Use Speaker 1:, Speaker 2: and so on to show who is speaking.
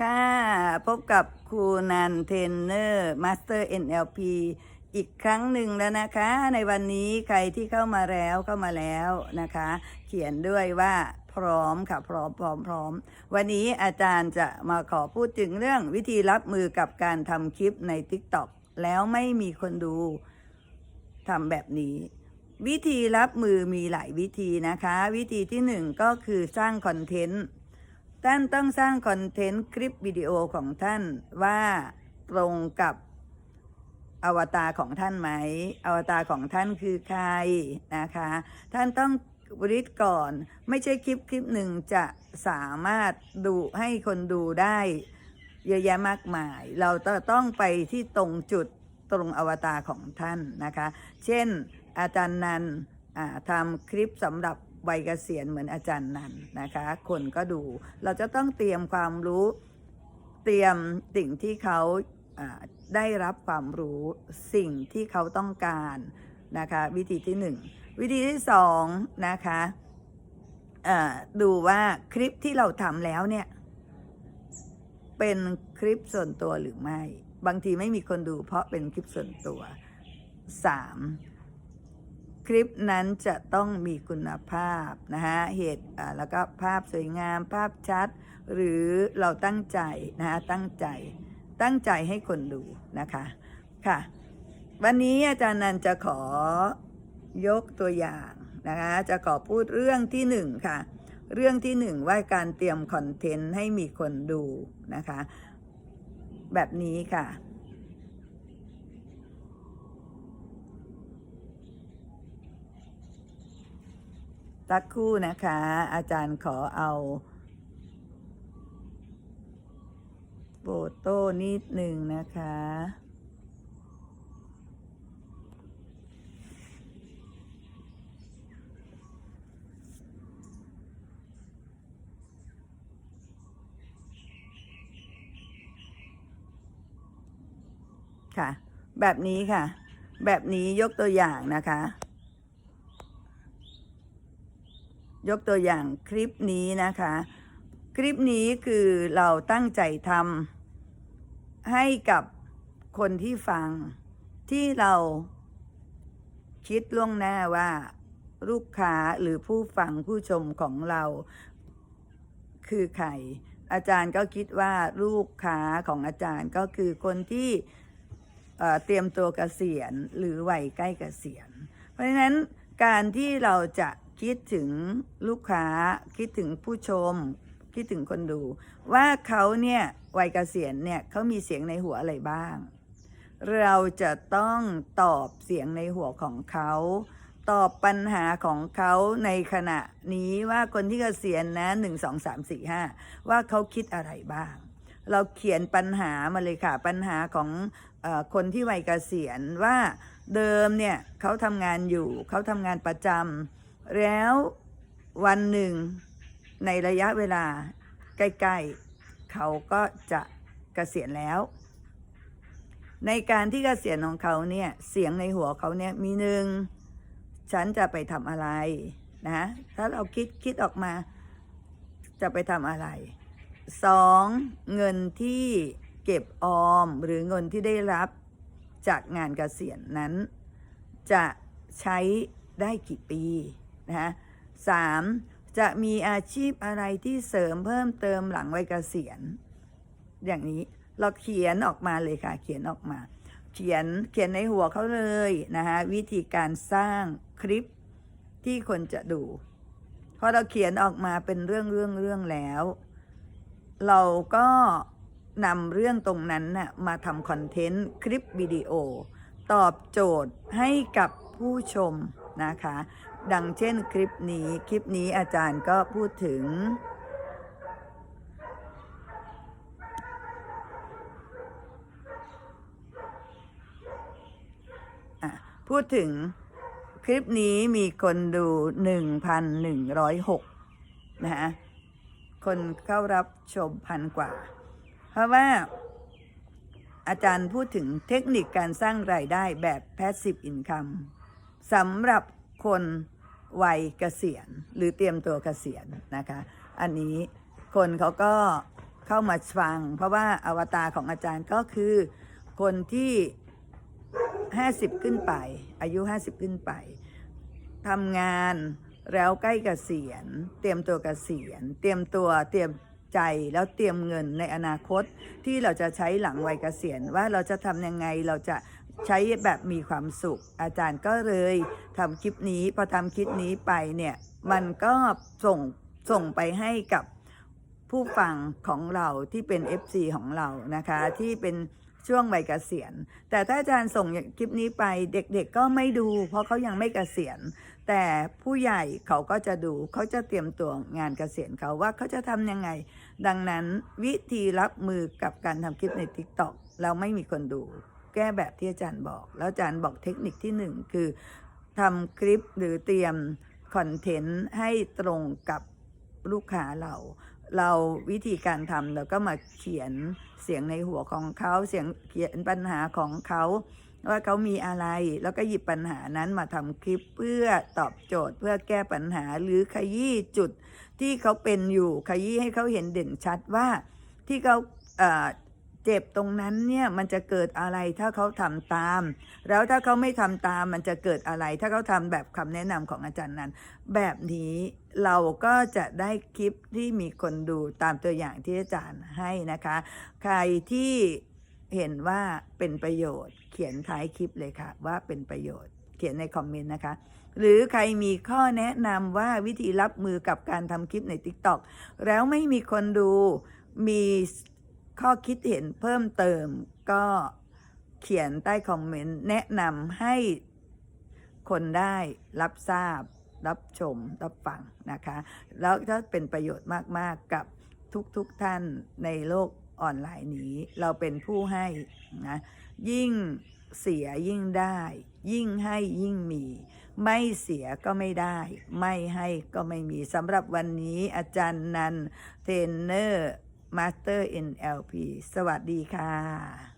Speaker 1: ค่ะ พบกับครูนันเทนเนอร์มาสเตอร์ NLP อีกครั้งหนึ่งแล้วนะคะ ในวันนี้ใครที่เข้ามาแล้วเข้ามาแล้วนะคะ เขียนด้วยว่าพร้อมค่ะพร้อมพร้อมพร้อม วันนี้อาจารย์จะมาขอพูดถึงเรื่องวิธีรับมือกับการทำคลิปใน TikTok แล้วไม่มีคนดูทำแบบนี้ วิธีรับมือมีหลายวิธีนะคะ วิธีที่หนึ่งก็คือสร้างคอนเทนต์ ท่านต้องสร้างคอนเทนต์คลิปวิดีโอของท่านว่าตรงกับอวตารของท่านไหม อวตารของท่านคือใครนะคะ ท่านต้องริดก่อน ไม่ใช่คลิปคลิปหนึ่งจะสามารถดูให้คนดูได้เยอะแยะมากมาย เราต้องไปที่ตรงจุดตรงอวตารของท่านนะคะ เช่นอาจารย์นันทำคลิปสำหรับ วัยเกษียณเหมือนอาจารย์นันนะคะ คนก็ดู เราจะต้องเตรียมความรู้เตรียมสิ่งที่เขาได้รับความรู้สิ่งที่เขาต้องการนะคะ วิธีที่หนึ่งวิธีที่สองนะคะดูว่าคลิปที่เราทำแล้วเนี่ย เป็นคลิปส่วนตัวหรือไม่ บางทีไม่มีคนดูเพราะเป็นคลิปส่วนตัวสาม คลิปนั้นจะต้องมีคุณภาพนะฮะเหตุแล้วก็ภาพสวยงามภาพชัด หรือเราตั้งใจนะฮะตั้งใจตั้งใจให้คนดูนะคะค่ะ วันนี้อาจารย์นันจะขอยกตัวอย่างนะคะจะขอพูดเรื่องที่หนึ่งค่ะ เรื่องที่หนึ่งว่าการเตรียมคอนเทนต์ให้มีคนดูนะคะ แบบนี้ค่ะ สักครู่นะคะ อาจารย์ขอเอาโฟโต้นิดหนึ่งนะคะ ค่ะ แบบนี้ค่ะ แบบนี้ยกตัวอย่างนะคะ ยกตัวอย่างคลิปนี้นะคะ คลิปนี้คือเราตั้งใจทำให้กับคนที่ฟังที่เราคิดล่วงหน้าว่า ลูกค้าหรือผู้ฟังผู้ชมของเรา คือใครอาจารย์ก็คิดว่าลูกค้าของอาจารย์ก็คือคนที่เเตรียมตัวเกษียณหรือวัยใกล้เกษียณ เพราะฉะนั้นการที่เราจะ คิดถึงลูกค้า คิดถึงผู้ชม คิดถึงคนดู ว่าเขาเนี่ยวัยเกษียณเนี่ยเขามีเสียงในหัวอะไรบ้าง เราจะต้องตอบเสียงในหัวของเขาตอบปัญหาของเขาในขณะนี้ว่าคนที่เกษียณนะหนึ่งสองสามสี่ห้าว่าเขาคิดอะไรบ้าง เราเขียนปัญหามาเลยค่ะ ปัญหาของอคนที่วัยเกษียณว่าเดิมเนี่ยเขาทำงานอยู่ เขาทำงานประจำ แล้ววันหนึ่งในระยะเวลาใกล้ๆ เขาก็จะเกษียณแล้ว ในการที่เกษียณของเขาเนี่ยเสียงในหัวเขาเนี่ยมีหนึ่งฉันจะไปทำอะไรนะถ้าเราคิดคิดออกมา จะไปทำอะไรสองเงินที่เก็บออมหรือเงินที่ได้รับจากงานเกษียณนั้น จะใช้ได้กี่ปี นะฮะสามจะมีอาชีพอะไรที่เสริมเพิ่มเติมหลังวัยเกษียณ อย่างนี้เราเขียนออกมาเลยค่ะ เขียนออกมา เขียนเขียนในหัวเขาเลยนะคะวิธีการสร้างคลิปที่คนจะดูพอเราเขียนออกมาเป็นเรื่องเรื่องเรื่องแล้ว เราก็นำเรื่องตรงนั้นน่ะมาทำคอนเทนต์คลิปวิดีโอ ตอบโจทย์ให้กับผู้ชมนะคะ ดังเช่นคลิปนี้ คลิปนี้อาจารย์ก็พูดถึง พูดถึงคลิปนี้มีคนดู 1,106 นะฮะ คนเข้ารับชมพันกว่า เพราะว่าอาจารย์พูดถึงเทคนิคการสร้างรายได้แบบ passive income สำหรับ คนวัยเกษียณหรือเตรียมตัวเกษียณนะคะ อันนี้คนเขาก็เข้ามาฟัง เพราะว่าอวตารของอาจารย์ก็คือคนที่50ขึ้นไป อายุ50ขึ้นไปทำงานแล้วใกล้เกษียณ เตรียมตัวเกษียณ เตรียมตัวเตรียมใจแล้วเตรียมเงินในอนาคตที่เราจะใช้หลังวัยเกษียณว่าเราจะทำยังไงเราจะ ใช้แบบมีความสุข อาจารย์ก็เลยทำคลิปนี้พอทำคลิปนี้ไปเนี่ยมันก็ส่งส่งไปให้กับผู้ฟังของเราที่เป็น FC ของเรานะคะที่เป็นช่วงวัยเกษียณ แต่ถ้าอาจารย์ส่งคลิปนี้ไปเด็กๆก็ไม่ดู เพราะเขายังไม่เกษียณ แต่ผู้ใหญ่เขาก็จะดูเขาจะเตรียมตัวงานเกษียณเขาว่าเขาจะทำยังไง ดังนั้นวิธีรับมือกับการทำคลิปใน TikTok เราไม่มีคนดู แก้แบบที่อาจารย์บอก แล้วอาจารย์บอกเทคนิคที่หนึ่งคือทำคลิปหรือเตรียมคอนเทนต์ให้ตรงกับลูกค้าเรา เราวิธีการทำเราก็มาเขียนเสียงในหัวของเขาเสียงเขียนปัญหาของเขาว่าเขามีอะไรแล้วก็หยิบปัญหานั้นมาทำคลิปเพื่อตอบโจทย์เพื่อแก้ปัญหาหรือขยี้จุดที่เขาเป็นอยู่ขยี้ให้เขาเห็นเด่นชัดว่าที่เขา เจ็บตรงนั้นเนี่ยมันจะเกิดอะไรถ้าเขาทำตาม แล้วถ้าเขาไม่ทำตามมันจะเกิดอะไร ถ้าเขาทำแบบคำแนะนำของอาจารย์นั้น แบบนี้เราก็จะได้คลิปที่มีคนดูตามตัวอย่างที่อาจารย์ให้นะคะ ใครที่เห็นว่าเป็นประโยชน์ เขียนท้ายคลิปเลยค่ะ ว่าเป็นประโยชน์เขียนในคอมเมนต์นะคะหรือใครมีข้อแนะนำว่าวิธีรับมือกับการทำคลิปใน TikTok แล้วไม่มีคนดูมี ข้อคิดเห็นเพิ่มเติมก็เขียนใต้คอมเมนต์แนะนำให้คนได้รับทราบ รับชม รับฟังนะคะ แล้วถ้าเป็นประโยชน์มาก ๆ กับทุกๆทท่านในโลกออนไลน์นี้ เราเป็นผู้ให้นะยิ่งเสียยิ่งได้ ยิ่งให้ยิ่งมี ไม่เสียก็ไม่ได้ ไม่ให้ก็ไม่มีสำหรับวันนี้อาจารย์นันเทรนเนอร์ มาสเตอร์ NLP สวัสดีค่ะ